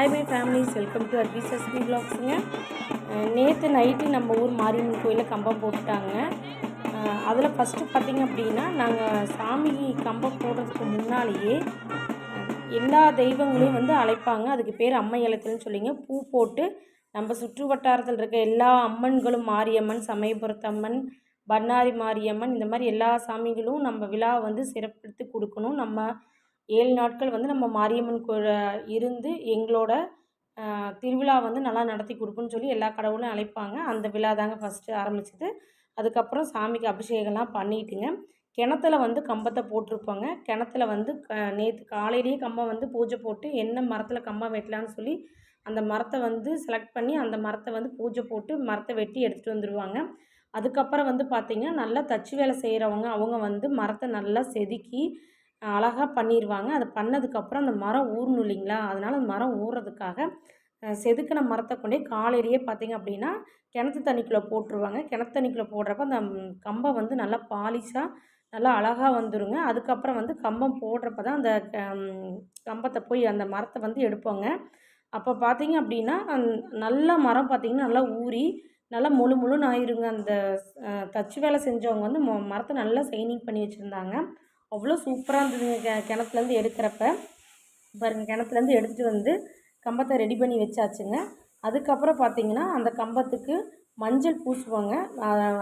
Hi families welcome to அர்பிசஸ்மி பிளாக்ஸுங்க நேற்று நைட்டு நம்ம ஊர் மாரியம்மன் கோயிலில் கம்பம் போட்டுட்டாங்க. அதில் ஃபஸ்ட்டு பார்த்திங்க அப்படின்னா நாங்கள் சாமி கம்பம் போடுறதுக்கு முன்னாலேயே எல்லா தெய்வங்களையும் வந்து அழைப்பாங்க. அதுக்கு பேர் அம்மை இலத்துன்னு சொல்லிங்க. பூ போட்டு நம்ம சுற்று வட்டாரத்தில் இருக்க எல்லா அம்மன்களும் மாரியம்மன் சமயபுரத்தம்மன் பண்ணாரி மாரியம்மன் இந்த மாதிரி எல்லா சாமிகளும் நம்ம விழாவை வந்து சிறப்பித்து கொடுக்கணும். நம்ம ஏழு நாட்கள் வந்து நம்ம மாரியம்மன் கோ இருந்து எங்களோட திருவிழா வந்து நல்லா நடத்தி கொடுக்குன்னு சொல்லி எல்லா கடவுளும் அழைப்பாங்க. அந்த விழா தாங்க ஃபஸ்ட்டு ஆரம்பிச்சது. அதுக்கப்புறம் சாமிக்கு அபிஷேகம்லாம் பண்ணிட்டுங்க. கிணத்துல வந்து கம்பத்தை போட்டிருப்பாங்க. கிணத்துல வந்து க நேற்று காலையிலேயே கம்பம் வந்து பூஜை போட்டு என்ன மரத்தில் கம்பம் வெட்டலான்னு சொல்லி அந்த மரத்தை வந்து செலக்ட் பண்ணி அந்த மரத்தை வந்து பூஜை போட்டு மரத்தை வெட்டி எடுத்துகிட்டு வந்துடுவாங்க அதுக்கப்புறம் வந்து பார்த்திங்கன்னா நல்லா தச்சு வேலை செய்கிறவங்க அவங்க வந்து மரத்தை நல்லா செதுக்கி அழகாக பண்ணிடுவாங்க அது பண்ணதுக்கப்புறம் அந்த மரம் ஊறணும் இல்லைங்களா? அதனால் அந்த மரம் ஊறுறதுக்காக செதுக்கின மரத்தை கொண்டே காலையிலேயே பார்த்திங்க அப்படின்னா கிணத்து தண்ணிக்குள்ளே போட்டுருவாங்க. கிணத்து தண்ணிக்குள்ளே போடுறப்ப அந்த கம்பம் வந்து நல்லா பாலிஷாக நல்லா அழகாக வந்துருங்க. அதுக்கப்புறம் வந்து கம்பம் போடுறப்ப தான் அந்த க- கம்பத்தை போய் அந்த மரத்தை வந்து எடுப்பாங்க. அப்போ பார்த்திங்க அப்படின்னா நல்ல மரம் பார்த்திங்கன்னா நல்லா ஊறி நல்லா முழு முழுன்னு ஆயிருங்க. அந்த தச்சு வேலை செஞ்சவங்க வந்து மொ மரத்தை நல்லா சைனிங் பண்ணி வச்சுருந்தாங்க. அவ்வளோ சூப்பராக இருந்ததுங்க கெ கிணத்துலேருந்து எடுக்கிறப்ப. பாருங்கள் கிணத்துலேருந்து எடுத்துகிட்டு வந்து கம்பத்தை ரெடி பண்ணி வச்சாச்சுங்க. அதுக்கப்புறம் பார்த்தீங்கன்னா அந்த கம்பத்துக்கு மஞ்சள் பூசுவாங்க.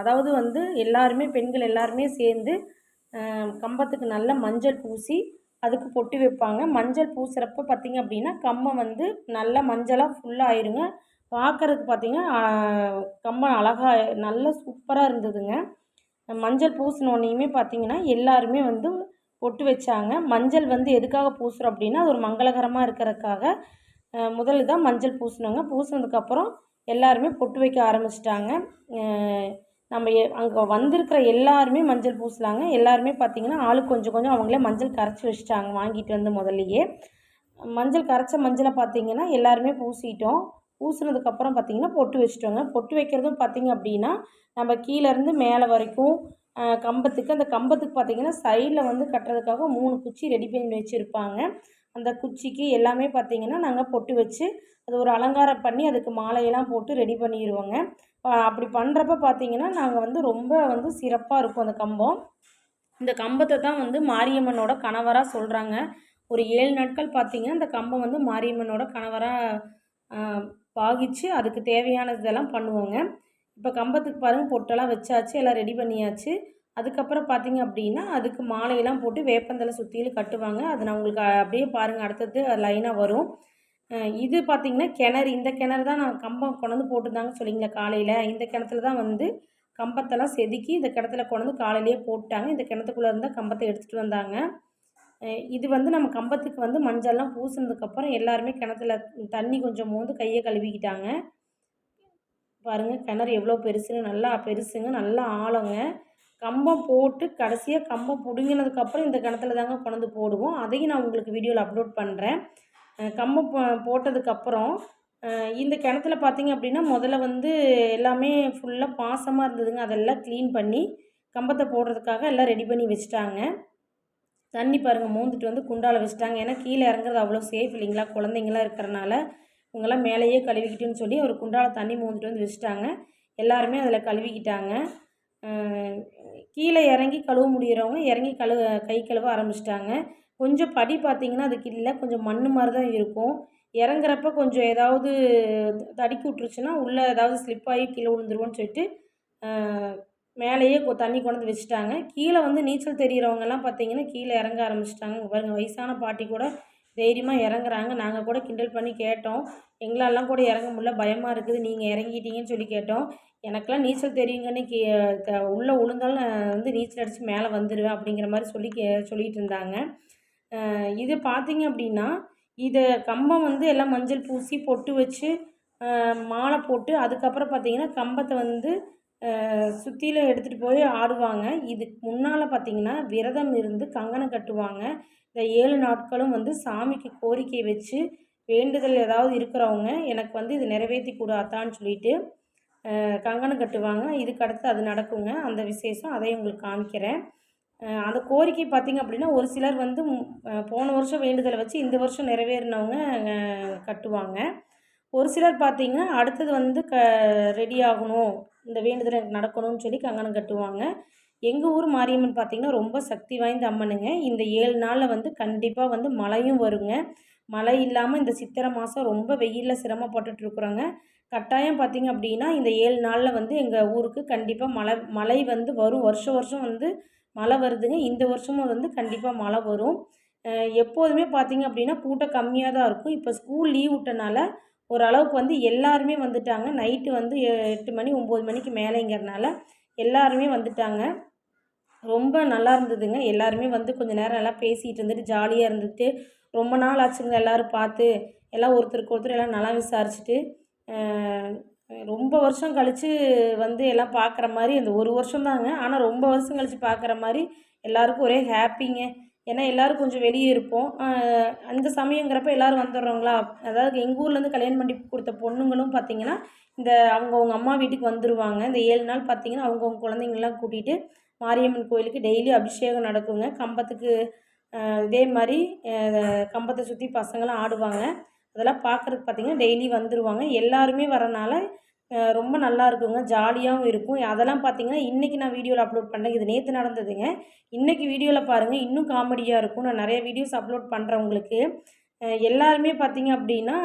அதாவது வந்து எல்லாருமே பெண்கள் எல்லாருமே சேர்ந்து கம்பத்துக்கு நல்ல மஞ்சள் பூசி அதுக்கு பொட்டு வைப்பாங்க. மஞ்சள் பூசுகிறப்ப பார்த்தீங்க அப்படின்னா கம்பம் வந்து நல்லா மஞ்சளாக ஃபுல்லாக ஆயிருங்க. பார்க்குறதுக்கு பார்த்தீங்கன்னா கம்பம் அழகாக நல்லா சூப்பராக இருந்ததுங்க. மஞ்சள் பூசினோடனையுமே பார்த்தீங்கன்னா எல்லாருமே வந்து பொட்டு வச்சாங்க. மஞ்சள் வந்து எதுக்காக பூசுகிறோம் அப்படின்னா அது ஒரு மங்களகரமாக இருக்கிறதுக்காக அஹ், முதல்ல தான் மஞ்சள் பூசினோங்க. பூசினதுக்கப்புறம் எல்லாருமே பொட்டு வைக்க ஆரம்பிச்சிட்டாங்க. நம்ம அங்கே வந்திருக்கிற எல்லாருமே மஞ்சள் பூசலாங்க. எல்லாருமே பார்த்தீங்கன்னா ஆளுக்கு கொஞ்சம் கொஞ்சம் அவங்களே மஞ்சள் கரைச்சி வச்சுட்டாங்க வாங்கிட்டு வந்து முதல்லையே. மஞ்சள் கரைச்ச மஞ்சளை பார்த்திங்கன்னா எல்லாருமே பூசிட்டோம். பூசினதுக்கப்புறம் பார்த்தீங்கன்னா பொட்டு வச்சுட்டோங்க. பொட்டு வைக்கிறதும் பார்த்தீங்க அப்படின்னா நம்ம கீழேருந்து மேலே வரைக்கும் கம்பத்துக்கு அந்த கம்பத்துக்கு பார்த்தீங்கன்னா சைடில் வந்து கட்டுறதுக்காக மூணு குச்சி ரெடி பண்ணி வச்சுருப்பாங்க. அந்த குச்சிக்கு எல்லாமே பார்த்தீங்கன்னா நாங்கள் பொட்டு வச்சு அது ஒரு அலங்காரம் பண்ணி அதுக்கு மாலையெல்லாம் போட்டு ரெடி பண்ணிடுவோங்க அப்படி பண்ணுறப்ப பார்த்தீங்கன்னா நாங்கள் வந்து ரொம்ப வந்து சிறப்பாக இருக்கும் அந்த கம்பம். இந்த கம்பத்தை தான் வந்து மாரியம்மனோட கணவராக சொல்கிறாங்க ஒரு ஏழு நாட்கள் பார்த்தீங்கன்னா இந்த கம்பம் வந்து மாரியம்மனோட கணவராக பாகிச்சு அதுக்கு தேவையானதெல்லாம் பண்ணுவோங்க. இப்போ கம்பத்துக்கு பாருங்கள் பொட்டெல்லாம் வச்சாச்சு எல்லாம் ரெடி பண்ணியாச்சு. அதுக்கப்புறம் பார்த்தீங்க அப்படின்னா அதுக்கு மாலையெல்லாம் போட்டு வேப்பந்தலை சுற்றிலும் கட்டுவாங்க. அது நான் உங்களுக்கு அப்படியே பாருங்கள் அடுத்தது லைனாக வரும். இது பார்த்திங்கன்னா கிணறு. இந்த கிணறு தான் நான் கம்பம் கொண்டாந்து போட்டுருந்தாங்க சொல்லிங்களா காலையில். இந்த கிணத்துல தான் வந்து கம்பத்தெல்லாம் செதுக்கி இந்த கிணத்துல கொண்டாந்து காலையிலேயே போட்டாங்க இந்த கிணத்துக்குள்ளே இருந்தால் கம்பத்தை எடுத்துகிட்டு வந்தாங்க. இது வந்து நம்ம கம்பத்துக்கு வந்து மஞ்சள்லாம் பூசினதுக்கப்புறம் எல்லாருமே கிணத்துல தண்ணி கொஞ்சம் மோந்து கையை கழுவிக்கிட்டாங்க. பாருங்கள் கிணறு எவ்வளோ பெருசுன்னு நல்லா பெருசுங்க நல்லா ஆழங்க. கம்பம் போட்டு கடைசியாக கம்பம் பிடுங்கினதுக்கப்புறம் இந்த கிணத்துல தாங்க கொண்டாந்து போடுவோம். அதையும் நான் உங்களுக்கு வீடியோவில் அப்லோட் பண்ணுறேன் கம்பம் போட்டதுக்கப்புறம் இந்த கிணத்துல பார்த்தீங்க அப்படின்னா முதல்ல வந்து எல்லாமே ஃபுல்லாக பாசமாக இருந்ததுங்க. அதெல்லாம் க்ளீன் பண்ணி கம்பத்தை போடுறதுக்காக எல்லாம் ரெடி பண்ணி வச்சுட்டாங்க. தண்ணி பாருங்கள் மூந்துட்டு வந்து குண்டால் வச்சுட்டாங்க. ஏன்னா கீழே இறங்குறது அவ்வளோ சேஃப் இல்லைங்களா? குழந்தைங்களாம் இருக்கிறனால இவங்கெல்லாம் மேலேயே கழுவிக்கிட்டுன்னு சொல்லி ஒரு குண்டால தண்ணி மூந்துட்டு வந்து வச்சுட்டாங்க. எல்லாருமே அதில் கழுவிக்கிட்டாங்க. கீழே இறங்கி கழுவ முடியிறவங்க இறங்கி கழுவ கை கழுவ ஆரம்பிச்சிட்டாங்க. கொஞ்சம் படி பார்த்திங்கன்னா அதுக்கு இல்லை கொஞ்சம் மண் மாதிரி தான் இருக்கும். இறங்குறப்ப கொஞ்சம் ஏதாவது தடுக்கி விட்ருச்சுன்னா உள்ளே ஏதாவது ஸ்லிப் ஆகி கீழே விழுந்துருவோன்னு சொல்லிட்டு மேலேயே கொ- தண்ணி கொண்டு வந்து வச்சுட்டாங்க. கீழே வந்து நீச்சல் தெரியிறவங்கெல்லாம் பார்த்தீங்கன்னா கீழே இறங்க ஆரம்பிச்சிட்டாங்க. பாருங்கள் பாருங்க வயசான பாட்டி கூட தைரியமாக இறங்குறாங்க. நாங்கள் கூட கிண்டல் பண்ணி கேட்டோம். எங்களாலாம் கூட இறங்க முடியல. பயமாக இருக்குது. நீங்கள் இறங்கிட்டீங்கன்னு சொல்லி கேட்டோம். எனக்கெல்லாம் நீச்சல் தெரியுங்கன்னு கே த- உள்ளே விழுந்தாலும் நான் வந்து நீச்சல் அடித்து மேலே வந்துடுவேன் அப்படிங்கிற மாதிரி சொல்லி கே சொல்லிகிட்டு இருந்தாங்க. இது பார்த்தீங்க அப்படின்னா இதை கம்பம் வந்து எல்லாம் மஞ்சள் பூசி பொட்டு வச்சு மாலை போட்டு அதுக்கப்புறம் பார்த்தீங்கன்னா கம்பத்தை வந்து சுற்றிலும் எடுத்துகிட்டு போய் ஆடுவாங்க. இதுக்கு முன்னால் பார்த்தீங்கன்னா விரதம் இருந்து கங்கணம் கட்டுவாங்க. இந்த ஏழு நாட்களும் வந்து சாமிக்கு கோரிக்கை வச்சு வேண்டுதல் ஏதாவது இருக்கிறவங்க எனக்கு வந்து இது நிறைவேற்றி கொடு அத்தான்னு சொல்லிட்டு கங்கணம் கட்டுவாங்க. இதுக்கு அடுத்து அது நடக்குங்க. அந்த விசேஷம் அதையும் உங்களுக்கு காமிக்கிறேன். அந்த கோரிக்கை பார்த்திங்க அப்படின்னா ஒரு சிலர் வந்து போன வருஷம் வேண்டுதலை வச்சு இந்த வருஷம் நிறைவேறினவங்க கட்டுவாங்க. ஒரு சிலர் பார்த்திங்கன்னா அடுத்தது வந்து க ரெடி ஆகணும். இந்த வேண்டுதல் எனக்கு நடக்கணும்னு சொல்லி கங்கணம் கட்டுவாங்க. எங்கள் ஊர் மாரியம்மன் பார்த்திங்கன்னா ரொம்ப சக்தி வாய்ந்த அம்மனுங்க. இந்த ஏழு நாளில் வந்து கண்டிப்பாக வந்து மழையும் வருங்க. மழை இல்லாமல் இந்த சித்திரை மாதம் ரொம்ப வெயிலில் சிரமப்பட்டுட்ருக்குறோங்க கட்டாயம் பார்த்திங்க அப்படின்னா இந்த ஏழு நாளில் வந்து எங்கள் ஊருக்கு கண்டிப்பாக மழை மழை வந்து வரும். வருஷம் வருஷம் வந்து மழை வருதுங்க. இந்த வருஷமும் வந்து கண்டிப்பாக மழை வரும். எப்போதுமே பார்த்திங்க அப்படின்னா கூட்டம் கம்மியாக தான் இருக்கும். இப்போ ஸ்கூல் லீவ் விட்டனால ஓரளவுக்கு வந்து எல்லாருமே வந்துட்டாங்க. நைட்டு வந்து எட்டு மணி ஒம்பது மணிக்கு மேலேங்கிறனால எல்லாருமே வந்துட்டாங்க. ரொம்ப நல்லா இருந்ததுங்க. எல்லாருமே வந்து கொஞ்ச நேரம் எல்லாம் பேசிகிட்டு இருந்துட்டு ஜாலியாக இருந்துட்டு ரொம்ப நாள் ஆச்சுங்க எல்லோரும் பார்த்து. எல்லாம் ஒருத்தருக்கு ஒருத்தர் எல்லாம் நல்லா விசாரிச்சுட்டு ரொம்ப வருஷம் கழித்து வந்து எல்லாம் பார்க்குற மாதிரி அந்த ஒரு வருஷம் தாங்க ஆனால் ரொம்ப வருஷம் கழித்து பார்க்குற மாதிரி எல்லாருக்கும் ஒரே ஹாப்பிங்க ஏன்னா எல்லோரும் கொஞ்சம் வெளியே இருப்போம். அந்த சமயங்கிறப்ப எல்லோரும் வந்துடுறோங்களா அதாவது எங்கள் ஊர்லேருந்து கல்யாணம் பண்ணி கொடுத்த பொண்ணுங்களும் பார்த்திங்கன்னா இந்த அவங்கவுங்க அம்மா வீட்டுக்கு வந்துடுவாங்க இந்த ஏழு நாள் பார்த்திங்கன்னா அவங்கவுங்க குழந்தைங்கள்லாம் கூட்டிகிட்டு மாரியம்மன் கோயிலுக்கு டெய்லி அபிஷேகம் நடக்குங்க. கம்பத்துக்கு இதே மாதிரி கம்பத்தை சுற்றி பசங்களாம் ஆடுவாங்க. அதெல்லாம் பார்க்குறதுக்கு பார்த்திங்கன்னா டெய்லி வந்துடுவாங்க எல்லாருமே வரனால ரொம்ப நல்லா இருக்குங்க. ஜாலியாகவும் இருக்கும். அதெல்லாம் பார்த்தீங்கன்னா இன்றைக்கி நான் வீடியோவில் அப்லோட் பண்ணேன் இது நேற்று நடந்ததுங்க. இன்றைக்கி வீடியோவில் பாருங்கள் இன்னும் காமெடியாக இருக்கும். நான் நிறைய வீடியோஸ் அப்லோட் பண்ணுறேன் உங்களுக்கு. எல்லாருமே பார்த்திங்க அப்படின்னா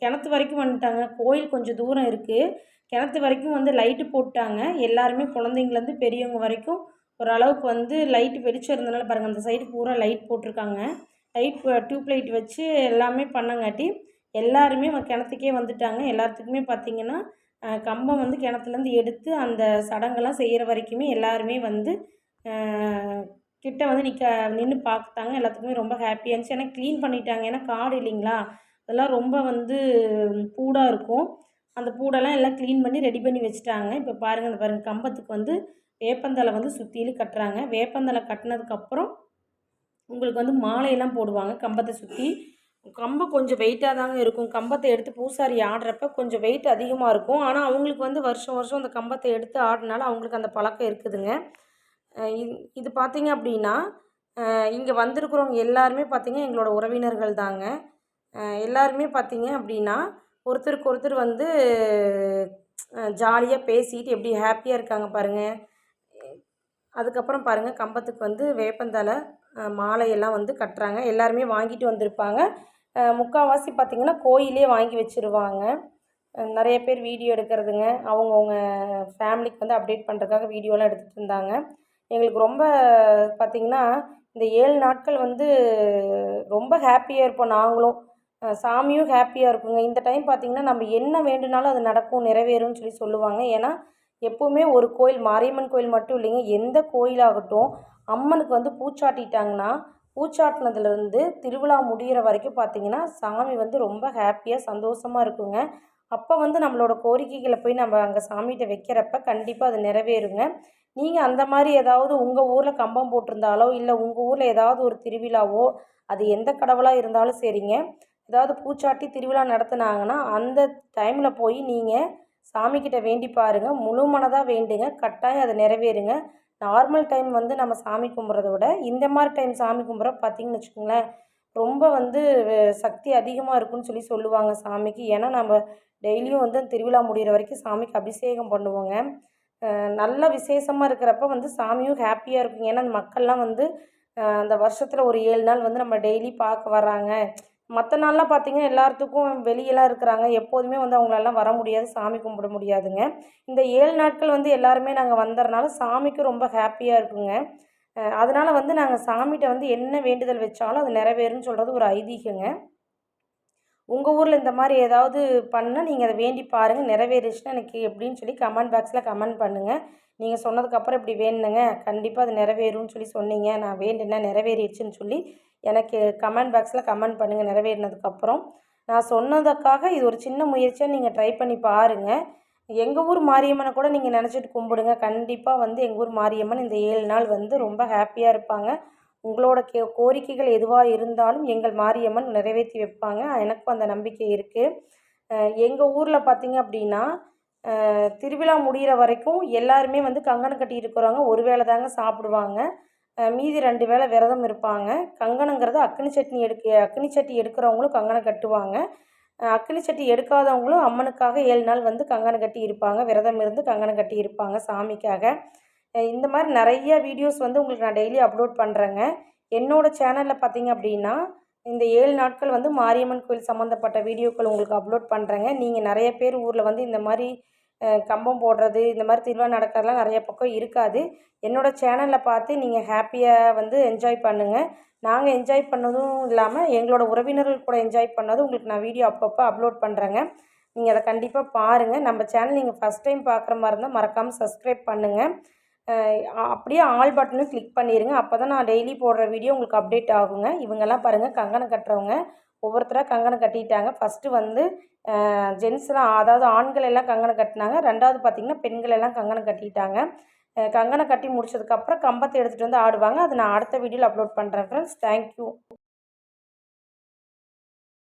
கிணத்து வரைக்கும் வந்துட்டாங்க. கோயில் கொஞ்சம் தூரம் இருக்குது கிணத்து வரைக்கும் வந்து லைட்டு போட்டாங்க. எல்லாருமே குழந்தைங்கலேருந்து பெரியவங்க வரைக்கும் ஓரளவுக்கு வந்து லைட்டு வெளிச்சம் இருந்தனால பாருங்கள் அந்த சைடு பூரா லைட் போட்டிருக்காங்க. லைட் டியூப் லைட் வச்சு எல்லாமே பண்ணங்காட்டி எல்லாருமே கிணத்துக்கே வந்துட்டாங்க. எல்லாத்துக்குமே பார்த்திங்கன்னா கம்பம் வந்து கிணத்துலேருந்து எடுத்து அந்த சடங்கெல்லாம் செய்கிற வரைக்குமே எல்லாருமே வந்து கிட்டே கிட்ட வந்து நிற்க நின்று பார்த்தாங்க எல்லாத்துக்குமே ரொம்ப ஹாப்பியாக இருந்துச்சு. ஏன்னா க்ளீன் பண்ணிட்டாங்க. ஏன்னா காடு இல்லைங்களா? அதெல்லாம் ரொம்ப வந்து பூடாக இருக்கும். அந்த பூடெல்லாம் எல்லாம் க்ளீன் பண்ணி ரெடி பண்ணி வச்சுட்டாங்க. இப்போ பாருங்கள் இந்த பாருங்கள் கம்பத்துக்கு வந்து வேப்பந்தலை வந்து சுற்றிலும் கட்டுறாங்க. வேப்பந்தலை கட்டினதுக்கப்புறம் உங்களுக்கு வந்து மாலையெல்லாம் போடுவாங்க. கம்பத்தை சுற்றி கம்பம் கொஞ்சம் வெயிட்டாக தாங்க இருக்கும். கம்பத்தை எடுத்து பூசாரி ஆடுறப்ப கொஞ்சம் வெயிட் அதிகமாக இருக்கும். ஆனால் அவங்களுக்கு வந்து வருஷம் வருஷம் அந்த கம்பத்தை எடுத்து ஆடினால அவங்களுக்கு அந்த பழக்கம் இருக்குதுங்க. இது இது பார்த்திங்க அப்படின்னா இங்கே வந்திருக்கிறவங்க எல்லாருமே பார்த்திங்க எங்களோட உறவினர்கள் தாங்க. எல்லாருமே பார்த்திங்க அப்படின்னா ஒருத்தருக்கு ஒருத்தர் வந்து ஜாலியாக பேசிட்டு எப்படி ஹாப்பியாக இருக்காங்க பாருங்கள் அதுக்கப்புறம் பாருங்கள் கம்பத்துக்கு வந்து வேப்பந்தழை மாலையெல்லாம் வந்து கட்டுறாங்க. எல்லாருமே வாங்கிட்டு வந்திருப்பாங்க. முக்கால்வாசி பார்த்திங்கன்னா கோயிலே வாங்கி வச்சுருவாங்க. நிறைய பேர் வீடியோ எடுக்கிறதுங்க. அவங்கவுங்க ஃபேமிலிக்கு வந்து அப்டேட் பண்ணுறதுக்காக வீடியோலாம் எடுத்துகிட்டு இருந்தாங்க. எங்களுக்கு ரொம்ப பார்த்திங்கன்னா இந்த ஏழு நாட்கள் வந்து ரொம்ப ஹாப்பியாக இருப்போம் நாங்களும். சாமியும் ஹாப்பியாக இருக்குங்க. இந்த டைம் பார்த்திங்கன்னா நம்ம என்ன வேண்டுனாலும் அது நடக்கும் நிறைவேறும்னு சொல்லி சொல்லுவாங்க. ஏன்னா எப்போவுமே ஒரு கோயில் மாரியம்மன் கோயில் மட்டும் இல்லைங்க. எந்த கோயிலாகட்டும் அம்மனுக்கு வந்து பூச்சாட்டிட்டாங்கன்னா பூச்சாட்டினதுலேருந்து திருவிழா முடிகிற வரைக்கும் பார்த்திங்கன்னா சாமி வந்து ரொம்ப ஹாப்பியாக சந்தோஷமாக இருக்குங்க. அப்போ வந்து நம்மளோட கோரிக்கைகளை போய் நம்ம அங்கே சாமிகிட்ட வைக்கிறப்ப கண்டிப்பாக அது நிறைவேறுங்க. நீங்கள் அந்த மாதிரி ஏதாவது உங்கள் ஊரில் கம்பம் போட்டிருந்தாலோ இல்லை உங்கள் ஊரில் ஏதாவது ஒரு திருவிழாவோ அது எந்த கடவுளாக இருந்தாலும் சரிங்க. ஏதாவது பூச்சாட்டி திருவிழா நடத்துனாங்கன்னா அந்த டைமில் போய் நீங்கள் சாமிக்கிட்ட வேண்டி பாருங்கள் முழு மனதாக வேண்டுங்க. கட்டாயம் அது நிறைவேறுங்க. நார்மல் டைம் வந்து நம்ம சாமி கும்பிட்றத விட இந்த மாதிரி டைம் சாமி கும்பிட்ற பார்த்தீங்கன்னு வச்சுக்கோங்களேன் ரொம்ப வந்து சக்தி அதிகமாக இருக்குன்னு சொல்லி சொல்லுவாங்க சாமிக்கு. ஏன்னா நம்ம டெய்லியும் வந்து அந்த திருவிழா முடிகிற வரைக்கும் சாமிக்கு அபிஷேகம் பண்ணுவோங்க. நல்ல விசேஷமாக இருக்கிறப்ப வந்து சாமியும் ஹாப்பியாக இருக்குங்க. ஏன்னா அந்த மக்கள்லாம் வந்து அந்த வருஷத்தில் ஒரு ஏழு நாள் வந்து நம்ம டெய்லி பார்க்க வர்றாங்க. மற்ற நாள்லாம் பார்த்தீங்கன்னா எல்லாத்துக்கும் வெளியெல்லாம் இருக்கிறாங்க. எப்போதுமே வந்து அவங்களெல்லாம் வர முடியாது சாமி கும்பிட முடியாதுங்க. இந்த ஏழு நாட்கள் வந்து எல்லாருமே நாங்கள் வந்ததுனால சாமிக்கும் ரொம்ப ஹாப்பியாக இருக்குங்க. அதனால் வந்து நாங்கள் சாமிகிட்ட வந்து என்ன வேண்டுதல் வச்சாலும் அது நிறைவேறுன்னு சொல்கிறது ஒரு ஐதீகங்க. உங்கள் ஊரில் இந்த மாதிரி ஏதாவது பண்ணால் நீங்கள் அதை வேண்டி பாருங்கள் நிறைவேறிச்சுன்னா எனக்கு எப்படின்னு சொல்லி கமெண்ட் பாக்ஸில் கமெண்ட் பண்ணுங்கள் நீங்கள் சொன்னதுக்கப்புறம் இப்படி வேணுங்க. கண்டிப்பாக அது நிறைவேறும்னு சொல்லி சொன்னீங்க. நான் வேண்டுனேன் நிறைவேறிடுச்சுன்னு சொல்லி எனக்கு கமெண்ட் பாக்ஸில் கமெண்ட் பண்ணுங்கள் நிறைவேறினதுக்கப்புறம் நான் சொன்னதுக்காக இது ஒரு சின்ன முயற்சியாக நீங்கள் ட்ரை பண்ணி பாருங்கள் எங்கள் ஊர் மாரியம்மனை கூட நீங்கள் நினச்சிட்டு கும்பிடுங்க. கண்டிப்பாக வந்து எங்கள் ஊர் மாரியம்மன் இந்த ஏழு நாள் வந்து ரொம்ப ஹாப்பியாக இருப்பாங்க. உங்களோட கே கோரிக்கைகள் எதுவாக இருந்தாலும் எங்கள் மாரியம்மன் நிறைவேற்றி வைப்பாங்க. எனக்கும் அந்த நம்பிக்கை இருக்குது எங்கள் ஊரில் பார்த்திங்க அப்படின்னா திருவிழா முடிகிற வரைக்கும் எல்லாருமே வந்து கங்கணம் கட்டி இருக்கிறவங்க ஒரு வேளை தாங்க சாப்பிடுவாங்க. மீதி ரெண்டு வேளை விரதம் இருப்பாங்க. கங்கணங்கிறது அக்னி சட்னி எடுக்க அக்னி சட்டி எடுக்கிறவங்களும் கங்கணம் கட்டுவாங்க. அக்னி சட்டி எடுக்காதவங்களும் அம்மனுக்காக ஏழு நாள் வந்து கங்கணம் கட்டி இருப்பாங்க. விரதம் இருந்து கங்கணம் கட்டி இருப்பாங்க சாமிக்காக. இந்த மாதிரி நிறைய வீடியோஸ் வந்து உங்களுக்கு நான் டெய்லி அப்லோட் பண்ணுறேங்க என்னோடய சேனலில் பார்த்தீங்க அப்படின்னா இந்த ஏழு நாட்கள் வந்து மாரியம்மன் கோயில் சம்மந்தப்பட்ட வீடியோக்கள் உங்களுக்கு அப்லோட் பண்ணுறேங்க நீங்கள் நிறைய பேர் ஊரில் வந்து இந்த மாதிரி கம்பம் போடுறது இந்த மாதிரி திருவிழா நடக்கிறதுலாம் நிறைய பக்கம் இருக்காது. என்னோடய சேனலில் பார்த்து நீங்கள் ஹாப்பியாக வந்து என்ஜாய் பண்ணுங்கள் நாங்கள் என்ஜாய் பண்ணதும் இல்லாமல் எங்களோட உறவினர்கள் கூட என்ஜாய் பண்ணதும் உங்களுக்கு நான் வீடியோ அப்பப்போ அப்லோட் பண்ணுறேங்க நீங்கள் அதை கண்டிப்பாக பாருங்கள் நம்ம சேனல் நீங்கள் ஃபஸ்ட் டைம் பார்க்குற மாதிரி இருந்தால் மறக்காமல் சப்ஸ்கிரைப் பண்ணுங்கள் அப்படியே ஆல் பட்டனும் கிளிக் பண்ணிடுங்க அப்போ தான் நான் டெய்லி போடுற வீடியோ உங்களுக்கு அப்டேட் ஆகுங்க. இவங்கெல்லாம் பாருங்கள் கங்கணம் கட்டுறவங்க. ஒவ்வொருத்தராக கங்கணம் கட்டிட்டாங்க. ஃபஸ்ட்டு வந்து ஜென்ஸ்லாம் அதாவது ஆண்கள் எல்லாம் கங்கணம் கட்டினாங்க. ரெண்டாவது பார்த்திங்கன்னா பெண்கள் எல்லாம் கங்கணம் கட்டிட்டாங்க. கங்கணம் கட்டி முடிச்சதுக்கப்புறம் கம்பத்தை எடுத்துகிட்டு வந்து ஆடுவாங்க. அது நான் அடுத்த வீடியோவில் அப்லோட் பண்ணுறேன் ஃப்ரெண்ட்ஸ் தேங்க்யூ